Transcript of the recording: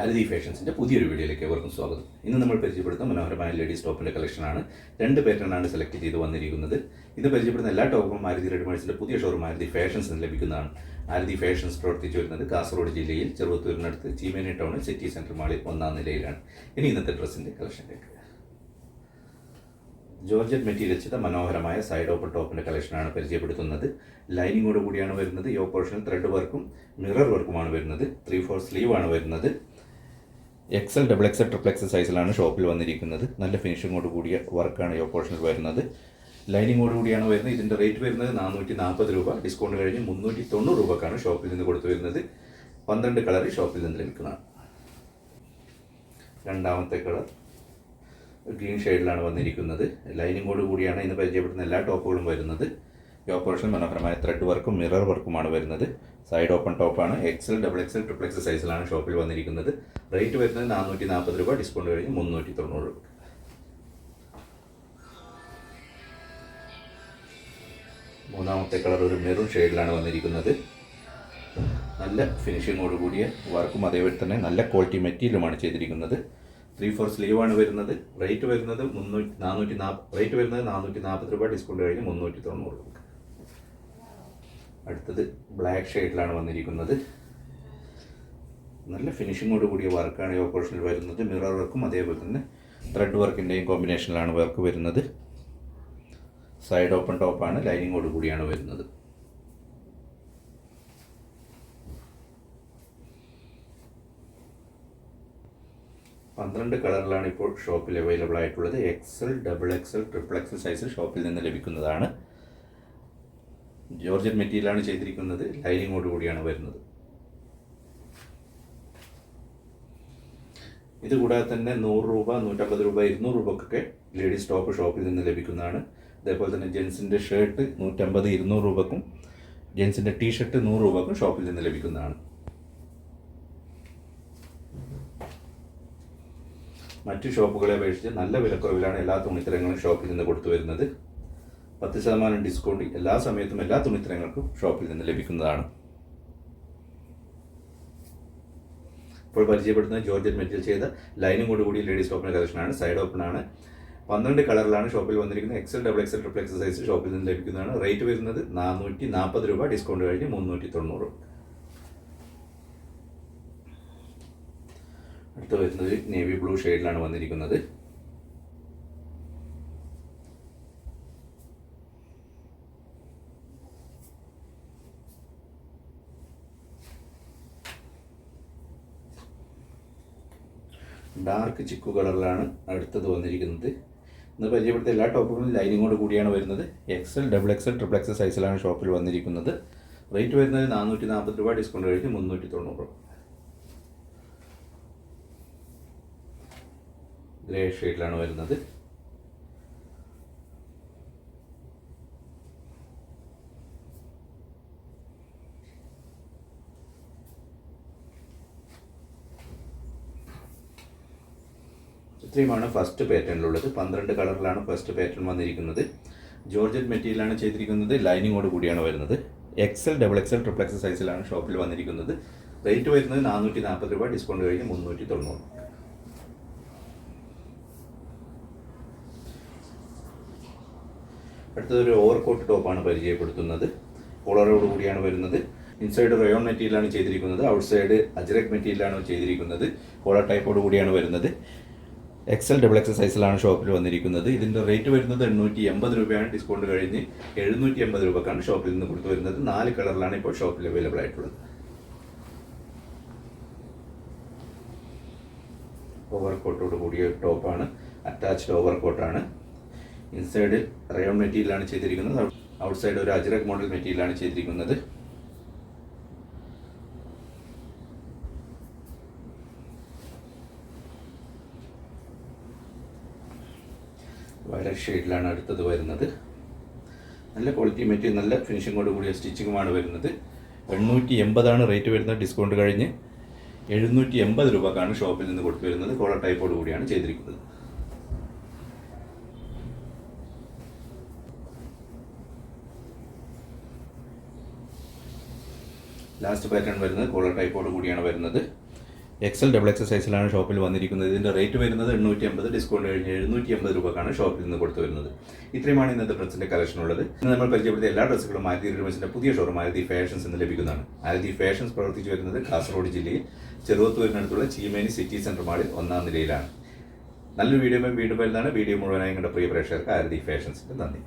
ആരതി ഫാഷൻസിന്റെ പുതിയൊരു വീഡിയോയിലേക്ക് ഏവർക്കും സ്വാഗതം. ഇന്ന് നമ്മൾ പരിചയപ്പെടുത്തുന്ന മനോഹരമായ ലേഡീസ് ടോപ്പിന്റെ കളക്ഷനാണ്. രണ്ട് പാറ്റേണാണ് സെലക്ട് ചെയ്ത് വന്നിരിക്കുന്നത്. ഇത് പരിചയപ്പെടുന്ന എല്ലാ ടോപ്പും ആരതി റെഡിമേഡ്സിന്റെ പുതിയ ഷോറൂം ആരതി ഫാഷൻസ് ലഭിക്കുന്നതാണ്. ആരതി ഫാഷൻസ് പ്രവർത്തിച്ചു വരുന്നത് കാസർഗോഡ് ജില്ലയിൽ ചെറുവത്തൂരിനടുത്ത് ചീമേനി ടൗണിൽ സിറ്റി സെന്റർ മാളിൽ ഒന്നാം നിലയിലാണ്. ഇനി ഇന്നത്തെ ഡ്രസ്സിന്റെ കളക്ഷനിലേക്ക് ജോർജറ്റ് മെറ്റീരിയൽ ചെയ്ത മനോഹരമായ സൈഡ് ഓപ്പൺ ടോപ്പിന്റെ കളക്ഷനാണ് പരിചയപ്പെടുത്തുന്നത്. ലൈനിങ്ങോട് കൂടിയാണ് വരുന്നത്. യോ പോർഷൻ ത്രെഡ് വർക്കും മിറർ വർക്കുമാണ് വരുന്നത്. ത്രീ ഫോർ സ്ലീവ് ആണ് വരുന്നത്. XL double XL triple XL സൈസിലാണ് ഷോപ്പിൽ വന്നിരിക്കുന്നത്. നല്ല ഫിനിഷിങ്ങോട് കൂടിയ വർക്കാണ് യോ പോർഷനിൽ വരുന്നത്. ലൈനിങ്ങോട് കൂടിയാണ് വരുന്നത്. ഇതിന്റെ റേറ്റ് വരുന്നത് നാനൂറ്റി നാൽപ്പത് രൂപ. ഡിസ്കൗണ്ട് കഴിഞ്ഞ് മുന്നൂറ്റി തൊണ്ണൂറ് രൂപക്കാണ് ഷോപ്പിൽ നിന്ന് കൊടുത്തു വരുന്നത്. പന്ത്രണ്ട് കളർ ഷോപ്പിൽ നിന്ന് ലഭിക്കുന്നതാണ്. രണ്ടാമത്തെ കളർ ഗ്രീൻ ഷെയ്ഡിലാണ് വന്നിരിക്കുന്നത്. ലൈനിങ്ങോട് കൂടിയാണ് ഇന്ന് പരിചയപ്പെടുന്ന എല്ലാ ടോപ്പുകളും വരുന്നത്. ഈ ഓപ്പറേഷൻ മനോഹരമായ ത്രെഡ് വർക്കും മിറർ വർക്കുമാണ് വരുന്നത്. സൈഡ് ഓപ്പൺ ടോപ്പാണ് XL double XL triple XL സൈസിലാണ് ഷോപ്പിൽ വന്നിരിക്കുന്നത്. റേറ്റ് വരുന്നത് നാനൂറ്റി നാൽപ്പത് രൂപ ഡിസ്കൗണ്ട് കഴിഞ്ഞ് മുന്നൂറ്റി തൊണ്ണൂറ് രൂപ. മൂന്നാമത്തെ കളർ ഒരു മെറൂൺ ഷെയ്ഡിലാണ് വന്നിരിക്കുന്നത്. നല്ല ഫിനിഷിങ്ങോട് കൂടിയ വർക്കും അതേപോലെ തന്നെ നല്ല ക്വാളിറ്റി മെറ്റീരിയലുമാണ് ചെയ്തിരിക്കുന്നത്. ത്രീ ഫോർ സ്ലീവാണ് വരുന്നത്. റേറ്റ് വരുന്നത് മുന്നൂറ്റി നാനൂറ്റി നാൽപ്പത് റേറ്റ് വരുന്നത് നാനൂറ്റി നാൽപ്പത് രൂപ ഡിസ്കൗണ്ട് കഴിഞ്ഞ് മുന്നൂറ്റി തൊണ്ണൂറ് രൂപ. അടുത്തത് ബ്ലാക്ക് ഷെയ്ഡിലാണ് വന്നിരിക്കുന്നത്. നല്ല ഫിനിഷിങ്ങോട് കൂടിയ വർക്കാണ് ഈ ഓപ്പറേഷനിൽ വരുന്നത്. മിറർ വർക്കും അതേപോലെ തന്നെ ത്രെഡ് വർക്കിന്റെയും കോമ്പിനേഷനിലാണ് വർക്ക് വരുന്നത്. സൈഡ് ഓപ്പൺ ടോപ്പാണ് ലൈനിങ്ങോട് കൂടിയാണ് വരുന്നത്. പന്ത്രണ്ട് കളറിലാണ് ഇപ്പോൾ ഷോപ്പിൽ അവൈലബിൾ ആയിട്ടുള്ളത്. XL double XL triple XL size ഷോപ്പിൽ നിന്ന് ലഭിക്കുന്നതാണ്. ജോർജറ്റ് മെറ്റീരിയലാണ് ചെയ്തിരിക്കുന്നത്. ലൈനിങ്ങോട് കൂടിയാണ് വരുന്നത്. ഇത് കൂടാതെ തന്നെ നൂറ് രൂപ നൂറ്റമ്പത് രൂപ ഇരുന്നൂറ് രൂപക്കൊക്കെ ലേഡീസ് ടോപ്പ് ഷോപ്പിൽ നിന്ന് ലഭിക്കുന്നതാണ്. അതേപോലെ തന്നെ ജെൻസിന്റെ ഷർട്ട് നൂറ്റമ്പത് ഇരുന്നൂറ് രൂപക്കും ജെൻസിന്റെ ടീ ഷർട്ട് നൂറ് രൂപക്കും ഷോപ്പിൽ നിന്ന് ലഭിക്കുന്നതാണ്. മറ്റു ഷോപ്പുകളെ അപേക്ഷിച്ച് നല്ല വിലക്കുറവിലാണ് എല്ലാ തുണിത്തരങ്ങളും ഷോപ്പിൽ നിന്ന് കൊടുത്തു വരുന്നത്. പത്ത് ശതമാനം ഡിസ്കൗണ്ട് എല്ലാ സമയത്തും എല്ലാ തുണിത്തരങ്ങൾക്കും ഷോപ്പിൽ നിന്ന് ലഭിക്കുന്നതാണ്. ഇപ്പോൾ പരിചയപ്പെടുത്തുന്ന ജോർജറ്റ് മെറ്റീരിയൽ ചെയ്ത ലൈനും കൂടി ലേഡീസ് ടോപ്പിന്റെ കളക്ഷനാണ് സൈഡ് ഓപ്പൺ ആണ്. പന്ത്രണ്ട് കളറിലാണ് ഷോപ്പിൽ വന്നിരിക്കുന്നത്. XL double XL triple XL size ഷോപ്പിൽ നിന്ന് ലഭിക്കുന്നതാണ്. റേറ്റ് വരുന്നത് നാനൂറ്റി നാൽപ്പത് രൂപ ഡിസ്കൗണ്ട് കഴിഞ്ഞ് മുന്നൂറ്റി തൊണ്ണൂറ് അടുത്ത് വരുന്നത് നേവി ബ്ലൂ ഷെയ്ഡിലാണ് വന്നിരിക്കുന്നത്. ഡാർക്ക് ചിക്കു കളറിലാണ് അടുത്തത് വന്നിരിക്കുന്നത്. ഇന്ന് പരിചയപ്പെടുത്തിയ എല്ലാ ടോപ്പുകളും ലൈനിങ്ങോട് കൂടിയാണ് വരുന്നത്. XL double XL triple XL സൈസിലാണ് ഷോപ്പിൽ വന്നിരിക്കുന്നത്. റേറ്റ് വരുന്നത് നാനൂറ്റി നാൽപ്പത് രൂപ ഡിസ്കൗണ്ട് കഴിഞ്ഞ് മുന്നൂറ്റി തൊണ്ണൂറ് രൂപ. ഗ്രേ ഷെയ്ഡിലാണ് വരുന്നത്. ഇത്രയുമാണ് ഫസ്റ്റ് പാറ്റേണിലുള്ളത് പന്ത്രണ്ട് കളറിലാണ് ഫസ്റ്റ് പാറ്റേൺ വന്നിരിക്കുന്നത്. ജോർജറ്റ് മെറ്റീരിയലാണ് ചെയ്തിരിക്കുന്നത്. ലൈനിങ്ങോട് കൂടിയാണ് വരുന്നത്. XL double XL triple XL സൈസിലാണ് ഷോപ്പിൽ വന്നിരിക്കുന്നത്. റേറ്റ് വരുന്നത് നാനൂറ്റി നാൽപ്പത് രൂപ ഡിസ്കൗണ്ട് കഴിഞ്ഞ് മുന്നൂറ്റി തൊണ്ണൂറ് അടുത്തതൊരു ഓവർകോട്ട് ടോപ്പാണ് പരിചയപ്പെടുത്തുന്നത്. കോളറോട് കൂടിയാണ് വരുന്നത്. ഇൻസൈഡ് റയോൺ മെറ്റീരിയലാണ് ചെയ്തിരിക്കുന്നത്. ഔട്ട്സൈഡ് അജ്രക് മെറ്റീരിയലാണ് ചെയ്തിരിക്കുന്നത്. കോളർ ടൈപ്പോട് കൂടിയാണ് വരുന്നത്. എക്സൽ ഡബിൾ എക്സൽ സൈസിലാണ് ഷോപ്പിൽ വന്നിരിക്കുന്നത്. ഇതിന്റെ റേറ്റ് വരുന്നത് എണ്ണൂറ്റി എൺപത് രൂപയാണ്. ഡിസ്കൗണ്ട് കഴിഞ്ഞ് എഴുന്നൂറ്റി എൺപത് രൂപക്കാണ് ഷോപ്പിൽ നിന്ന് കൊടുത്തു വരുന്നത്. നാല് കളറിലാണ് ഇപ്പോൾ ഷോപ്പിൽ അവൈലബിൾ ആയിട്ടുള്ളത്. ഓവർ കോട്ടോട് കൂടിയ ടോപ്പാണ് അറ്റാച്ച്ഡ് ഓവർ കോട്ടാണ് ഇൻസൈഡിൽ റയോൺ മെറ്റീരിയലാണ് ചെയ്തിരിക്കുന്നത്. ഔട്ട്സൈഡ് ഒരു അജ്രക് മോഡൽ മെറ്റീരിയലാണ് ചെയ്തിരിക്കുന്നത്. വയലറ്റ് ഷെയ്ഡിലാണ് അടുത്തത് വരുന്നത്. നല്ല ക്വാളിറ്റി മെറ്റീരിയൽ നല്ല ഫിനിഷിങ്ങോട് കൂടിയ സ്റ്റിച്ചിങ്ങുമാണ് വരുന്നത്. എണ്ണൂറ്റി എൺപതാണ് റേറ്റ് വരുന്നത്. ഡിസ്കൗണ്ട് കഴിഞ്ഞ് എഴുന്നൂറ്റി എൺപത് രൂപക്കാണ് ഷോപ്പിൽ നിന്ന് കൊടുത്തു വരുന്നത് കോളർ ടൈപ്പോട് കൂടിയാണ് ചെയ്തിരിക്കുന്നത്. ലാസ്റ്റ് പാറ്റേൺ വരുന്നത് കോളർ ടൈപ്പോട് കൂടിയാണ് വരുന്നത്. എക്സൽ ഡബിൾ എക്സൽ സൈസിലാണ് ഷോപ്പിൽ വന്നിരിക്കുന്നത്. ഇതിന്റെ റേറ്റ് വരുന്നത് എണ്ണൂറ്റി അമ്പത് ഡിസ്കൗണ്ട് കഴിഞ്ഞ് എഴുന്നൂറ്റി അമ്പത് രൂപക്കാണ് ഷോപ്പിൽ നിന്ന് കൊടുത്തു വരുന്നത്. ഇത്രയുമാണ് ഇന്നത്തെ ഡ്രസ്സിന്റെ കളക്ഷൻ ഉള്ളത്. ഇന്ന് നമ്മൾ പരിചയപ്പെടുത്തിയ എല്ലാ ഡ്രസ്സുകളും ആരതി റിമസിന്റെ പുതിയ ഷോറും ആരതി ഫാഷൻസ് എന്ന് ലഭിക്കുന്നതാണ്. ആരതി ഫാഷൻസ് പ്രവർത്തിച്ചു വരുന്നത് കാസർഗോഡ് ജില്ലയിൽ ചെറുവത്തൂരിനടുത്തുള്ള ചീമേനി സിറ്റി സെന്റർ മാളിൽ ഒന്നാം നിലയിലാണ്. നല്ലൊരു വീഡിയോ വീണ്ടും വരുന്നതാണ്. വീഡിയോ മുഴുവനായി കണ്ട പ്രിയ പ്രേക്ഷകർക്ക് ആരതി ഫാഷൻസിന്റെ നന്ദി.